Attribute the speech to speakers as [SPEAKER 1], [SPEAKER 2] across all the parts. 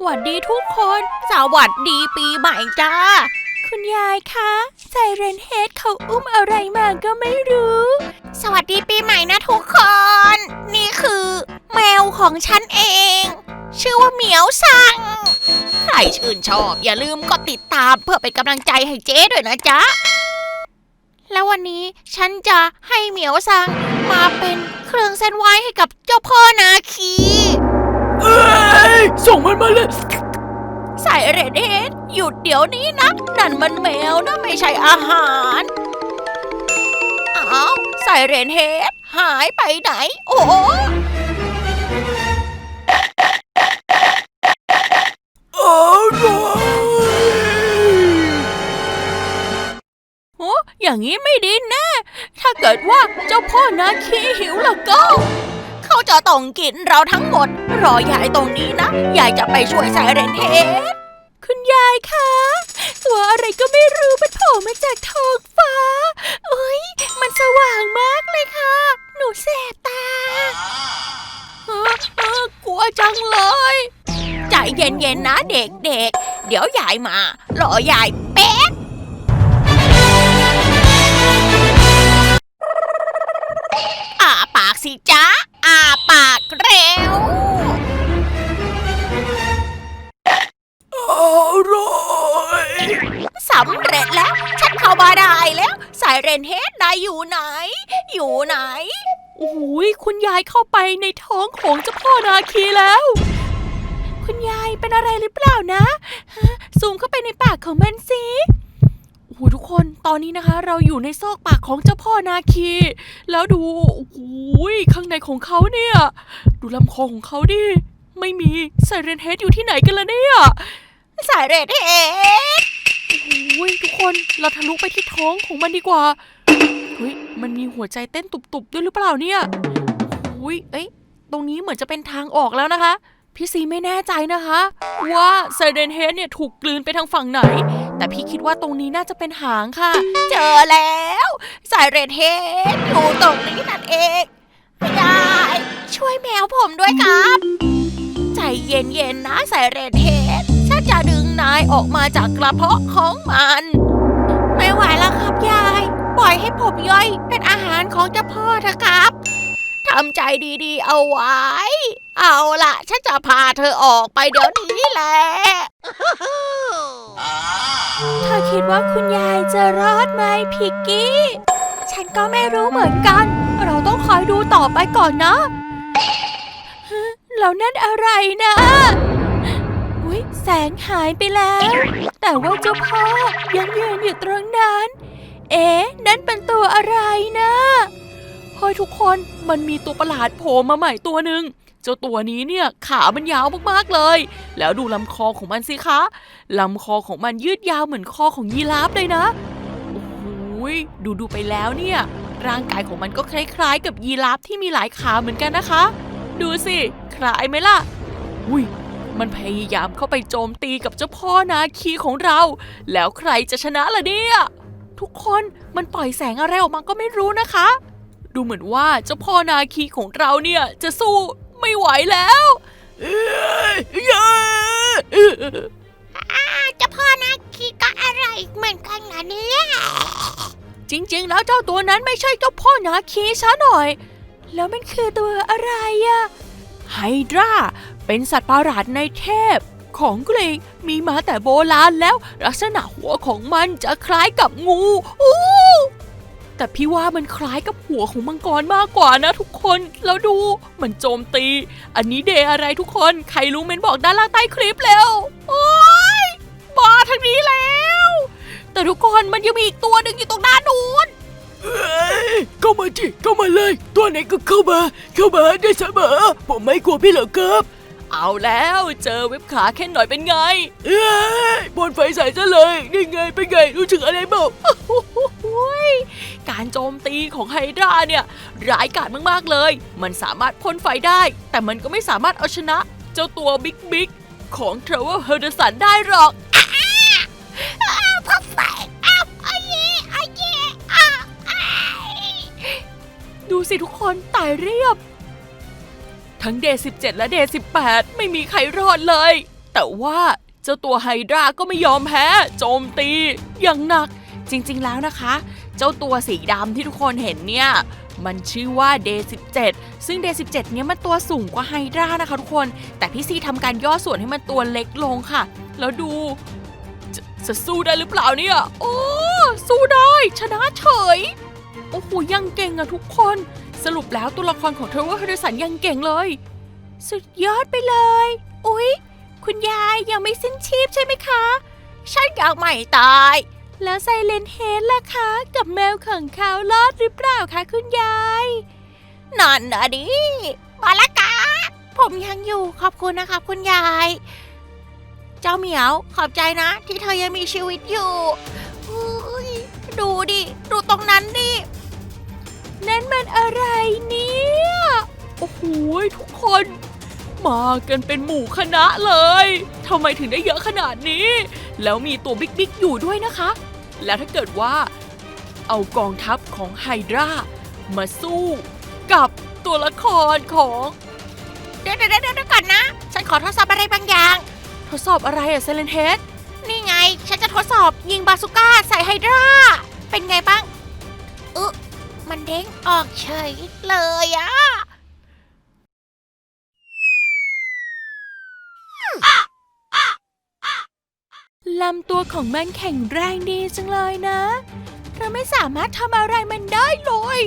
[SPEAKER 1] หวัดดีทุกคน สวัสดีปีใหม่จ้า คุณยายคะไซเรนเฮดเขาอุ้มอะไรมาก็ไม่รู้ สวัสดีปีใหม่นะทุกคน นี่คือ แมวของฉันเอง ชื่อว่าเหมียวซัง ใครชื่นชอบ อย่าลืมกดติดตามเพื่อเป็นกำลังใจให้เจ๊ด้วยนะจ๊ะ แล้ววันนี้ฉันจะให้เหมียวซังมาเป็นเครื่องเส้นไหว้ให้กับเจ้าพ่อนาคี
[SPEAKER 2] เอ้ยส่งมันมาเลย
[SPEAKER 1] ใส่เรดเฮดหยุดเดี๋ยวนี้นะ นั่นมันแมวนะไม่ใช่อาหารอ้าวใส่เรนเฮดหายไปไหน โอ้โห
[SPEAKER 2] อร่อย
[SPEAKER 1] โอ้อย่างนี้ไม่ดีแน่ ถ้าเกิดว่าเจ้าพ่อนาคีหิวแล้วก็ ต้องกินเราทั้งหมด รอยายตรงนี้นะ ยายจะไปช่วยใส่เรนเฮดคุณยายคะตัวอะไรก็ไม่รู้มันโผล่มาจากท้องฟ้าเอ้ย มันสว่างมากเลยค่ะ หนูแสบตาเออเออกลัวจังเลย ใจเย็นๆนะเด็กๆเดี๋ยวยายมา รอยายเป๊ะอาปากสิจ๊ะาปากเร็ว
[SPEAKER 2] อร่อย
[SPEAKER 1] สำเร็จแล้ว ฉันเข้ามาได้แล้ว สายเรนเฮดนายอยู่ไหน อยู่ไหน โอ้ยคุณยายเข้าไปในท้องของเจ้าพ่อนาคีแล้ว คุณยายเป็นอะไรหรือเปล่านะฮะซูมเข้าไปในปากของมันสิโอ้โหทุกคนตอนนี้นะคะ เราอยู่ในซอกปากของเจ้าพ่อนาคี แล้วดูโอ้โหข้างในของเขาเนี่ย ดูลำคอของเขาดิ ไม่มีไซเรนเฮดอยู่ที่ไหนกันล่ะเนี่ยไซเรนเฮดโอ้ยทุกคนเราทะลุไปที่ท้องของมันดีกว่าเฮ้ยมันมีหัวใจเต้นตุบๆด้วยหรือเปล่าเนี่ยโอ้ยเอ้ยตรงนี้เหมือนจะเป็นทางออกแล้วนะคะ พี่ซีไม่แน่ใจนะคะ ว่าไซเรนเฮดเนี่ยถูกกลืนไปทางฝั่งไหน แต่พี่คิดว่าตรงนี้น่าจะเป็นหางค่ะ เจอแล้วไซเรนเฮดอยู่ตรงนี้นั่นเองยายช่วยแมวผมด้วยครับ ใจเย็นๆนะไซเรนเฮดฉันจะดึงนายออกมาจากกระเพาะของมัน ไม่ไหวแล้วครับยาย ปล่อยให้ผมย่อยเป็นอาหารของเจ้าพ่อเถอะครับทำใจดีๆ เอาไว้ เอาล่ะ ฉันจะพาเธอออกไปเดี๋ยวนี้แหละ เธอคิดว่าคุณยายจะรอดไหมพิกกี้ ฉันก็ไม่รู้เหมือนกัน เราต้องคอยดูต่อไปก่อนนะฮะแล้วนั่นอะไรนะอุ๊ยแสงหายไปแล้ว แต่ว่าเจ้าพ่อยังยืนอยู่ตรงนั้น เอ๊ะ นั่นเป็นตัวอะไรนะเฮ้ยทุกคนมันมีตัวประหลาดโผล่มาใหม่ตัวหนึ่ง เจ้าตัวนี้เนี่ยขามันยาวมากๆเลย แล้วดูลำคอของมันสิคะลำคอของมันยืดยาวเหมือนคอของยีราฟเลยนะโอ้โหยดูดูๆไปแล้วเนี่ย ร่างกายของมันก็คล้ายๆ กับยีราฟที่มีหลายขาเหมือนกันนะคะ ดูสิคล้ายไหมล่ะ อุ้ยมันพยายามเข้าไปโจมตีกับเจ้าพ่อนาคีของเรา แล้วใครจะชนะล่ะเนี่ย ทุกคนมันปล่อยแสงอะไรออกมาก็ไม่รู้นะคะ ดูเหมือนว่าเจ้าพ่อนาคีของเราเนี่ยจะสู้ ไม่ไหวแล้ว
[SPEAKER 2] เจ้า
[SPEAKER 1] พ่อนาคีก็อะไรเหมือนกันนะเนี่ย จริง ๆ แล้วเจ้าตัวนั้นไม่ใช่เจ้าพ่อนาคีซะหน่อย แล้วมันคือตัวอะไรอะไฮดราเป็นสัตว์ประหลาดในเทพ ของกรีกมีมาแต่โบราณแล้ว ลักษณะหัวของมันจะคล้ายกับงูอู้ แต่พี่ว่ามันคล้ายกับหัวของมังกรมากกว่านะทุกคน แล้วดูมันโจมตี อันนี้เดอะไรทุกคน ใครรู้เมนบอกด้านล่างใต้คลิปเร็วโอ๊ยมาทางนี้แล้ว แต่ทุกคนมันยังมีอีกตัวหนึ่งอยู่ตรงด้านนู้น
[SPEAKER 2] เข้ามาจิเข้ามาเลย ตัวไหนก็เข้ามา เข้ามาได้เสมอผมไม่กลัวพี่เหรอครับ
[SPEAKER 1] เอาแล้วเจอเว็บขาแค่หน่อยเป็นไง
[SPEAKER 2] เอ้ยบนไฟใส่ซะเลยนี่ไงเป็นไงรู้สึกอะไรบ้าง
[SPEAKER 1] โอ้ยการโจมตีของไฮดราเนี่ย ร้ายกาจมากๆเลย มันสามารถพ่นไฟได้ แต่มันก็ไม่สามารถเอาชนะ เจ้าตัวบิ๊กบิ๊กของเทรเวลเฮอร์เดสันได้หรอกพ่นไฟอ้าวโอ้ยโอ้ยอ้าวดูสิทุกคนตายเรียบ ทั้งเดย์17 และเดย์18 ไม่มีใครรอดเลย แต่ว่าเจ้าตัวไฮดราก็ไม่ยอมแพ้ โจมตี อย่างหนัก จริงๆแล้วนะคะ เจ้าตัวสีดำที่ทุกคนเห็นเนี่ย มันชื่อว่า Day 17 ซึ่ง Day 17 เนี่ยมันตัวสูงกว่าไฮดรานะคะทุกคน แต่พี่ซีทำการย่อส่วนให้มันตัวเล็กลงค่ะ แล้วดูจะจะสู้ได้หรือเปล่าเนี่ย โอ้ สู้ได้ ชนะเฉย โอ้โหยังเก่งอะทุกคน สรุปแล้วตัวละครของเทรเวอร์เฮดสันยังเก่งเลย สุดยอดไปเลย อุ๊ย คุณยายยังไม่สิ้นชีพใช่ไหมคะ ฉันยังไม่ตาย แล้วไซเลนเฮดล่ะคะ กับแมวของเขารอดหรือเปล่าคะคุณยายนั่นนะดิมาละกาผมยังอยู่ขอบคุณนะคะคุณยาย เจ้าเหมียวขอบใจนะ ที่เธอยังมีชีวิตอยู่อุ๊ยดูดิ ดูตรงนั้นดิ นั่นมันอะไรเนี่ย โอ้โหทุกคน มากันเป็นหมู่คณะเลยทำไมถึงได้เยอะขนาดนี้ แล้วมีตัวบิ๊กๆอยู่ด้วยนะคะ แล้วถ้าเกิดว่า เอากองทัพของไฮดรามาสู้กับตัวละครของเดี๋ยวเดี๋ยวเดี๋ยวก่อนนะ ฉันขอทดสอบอะไรบางอย่าง ทดสอบอะไรอะเซเลนเฮดนี่ไง ฉันจะทดสอบยิงบาซูก้าใส่ไฮดราเป็นไงบ้างเออ มันเด้งออกเฉยเลยอะลำตัวของมันแข็งแรงดีจังเลยนะ เราไม่สามารถทำอะไรมันได้เลย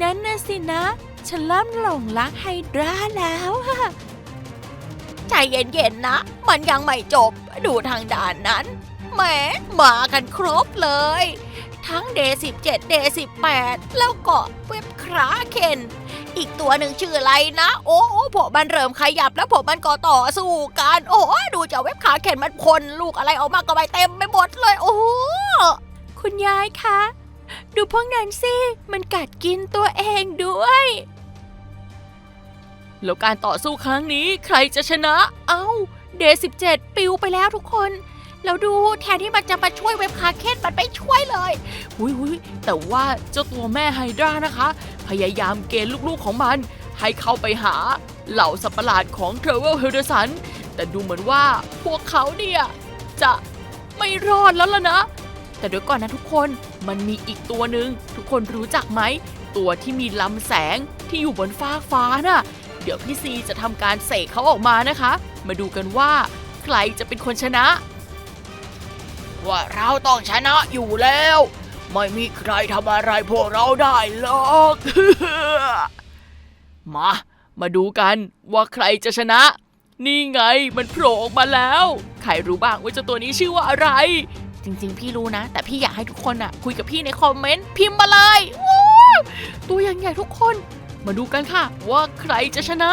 [SPEAKER 1] นั่นน่ะสินะ ฉันเริ่มหลงรักไฮดราแล้วค่ะใจเย็นๆนะ มันยังไม่จบ ดูทางด่านนั้น แหมมากันครบเลย ทั้งเดย์17เดย์18 แล้วก็เว็บคราเคนอีกตัวหนึ่งชื่ออะไรนะ โอ้โอ้ผมมันเริ่มขยับแล้วผมมันก็ต่อสู้กันโอ้ยดูจากเว็บขาเข็นมันพ่นลูกอะไรออกมาก็ไปเต็มไปหมดเลย โอ้โหคุณยายคะ ดูพวกนั้นสิ มันกัดกินตัวเองด้วย แล้วการต่อสู้ครั้งนี้ใครจะชนะ เอ้า เดย์17ปิวไปแล้วทุกคน แล้วดูแทนที่มันจะมาช่วยเว็บคาเคนมันไม่ช่วยเลยหุยหุยแต่ว่าเจ้าตัวแม่ไฮดรานะคะ พยายามเกณฑ์ลูกๆของมัน ให้เข้าไปหาเหล่าสัตว์ประหลาดของเทรเวลเฮลเดสัน แต่ดูเหมือนว่าพวกเขาเนี่ย จะไม่รอดแล้วล่ะนะ แต่เดี๋ยวก่อนนะทุกคนมันมีอีกตัวหนึ่งทุกคนรู้จักไหม ตัวที่มีลำแสงที่อยู่บนฟ้าฟ้าน่ะ เดี๋ยวพี่ซีจะทำการเสกเขาออกมานะคะ มาดูกันว่า ใครจะเป็นคนชนะ ว่าเราต้องชนะอยู่แล้ว ไม่มีใครทำอะไรพวกเราได้หรอกมา มาดูกันว่าใครจะชนะ นี่ไงมันโผล่ออกมาแล้ว ใครรู้บ้างว่าเจ้าตัวนี้ชื่อว่าอะไร จริงๆ พี่รู้นะ แต่พี่อยากให้ทุกคนอะคุยกับพี่ในคอมเมนต์พิมพ์มาเลยว้ตัวอย่างใหญ่ทุกคน มาดูกันค่ะ ว่าใครจะชนะ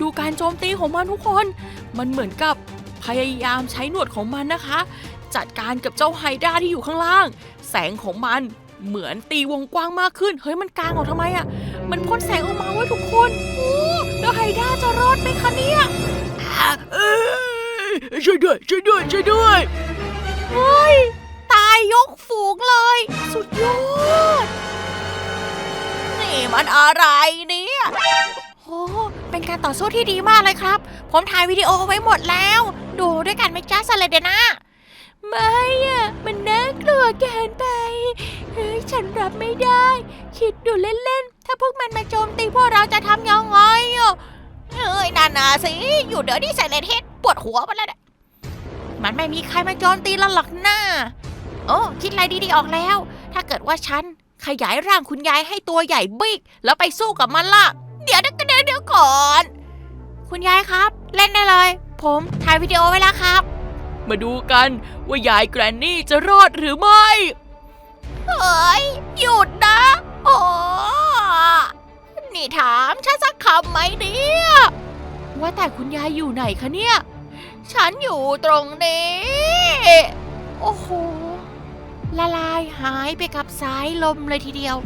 [SPEAKER 1] ดูการโจมตีของมันทุกคน มันเหมือนกับ พยายามใช้หนวดของมันนะคะ จัดการกับเจ้าไฮด้าที่อยู่ข้างล่าง แสงของมันเหมือนตีวงกว้างมากขึ้น เฮ้ยมันกลางออกทำไมอะ่ะ มันพ่นแสงออกมาเว้ทุกคนโอ้แล้วไฮด้าจะรอดไหมคะเนี่ยอะ
[SPEAKER 2] เอ้ยช่วยด้วยช่วยด้วยช่วยด้วย
[SPEAKER 1] เฮ้ยตายยกฝูงเลย สุดยอด นี่มันอะไรเนี่ย เป็นการต่อสู้ที่ดีมากเลยครับ ผมถ่ายวิดีโอไว้หมดแล้ว ดูด้วยกันไหมจ้าซาเลเดน่าไม่อะมันน่ากลัวเกินไปเฮ้ยฉันรับไม่ได้ คิดดูเล่นๆ ถ้าพวกมันมาโจมตีพวกเราจะทำยังไงอะเฮ้ยนานาสิอยู่เดี๋ยวนี้ใส่เลนเฮดปวดหัวไปแล้วเนี่ยมันไม่มีใครมาโจมตีเราหรอกหน้า โอ้คิดอะไรดีๆออกแล้ว ถ้าเกิดว่าฉันขยายร่างคุณยายให้ตัวใหญ่บิ๊กแล้วไปสู้กับมันล่ะ เดี๋ยวเดี๋ยวเดี๋ยวเดี๋ยวก่อน คุณยายครับ เล่นได้เลย ผมถ่ายวิดีโอไว้แล้วครับ มาดูกันว่ายายแกรนนี่จะรอดหรือไม่ เฮ้ย หยุดนะ โอ้นี่ถามฉันสักคำไหมเนี่ย ว่าแต่คุณยายอยู่ไหนคะเนี่ย ฉันอยู่ตรงนี้ โอ้โห ละลายหายไปกับสายลมเลยทีเดียว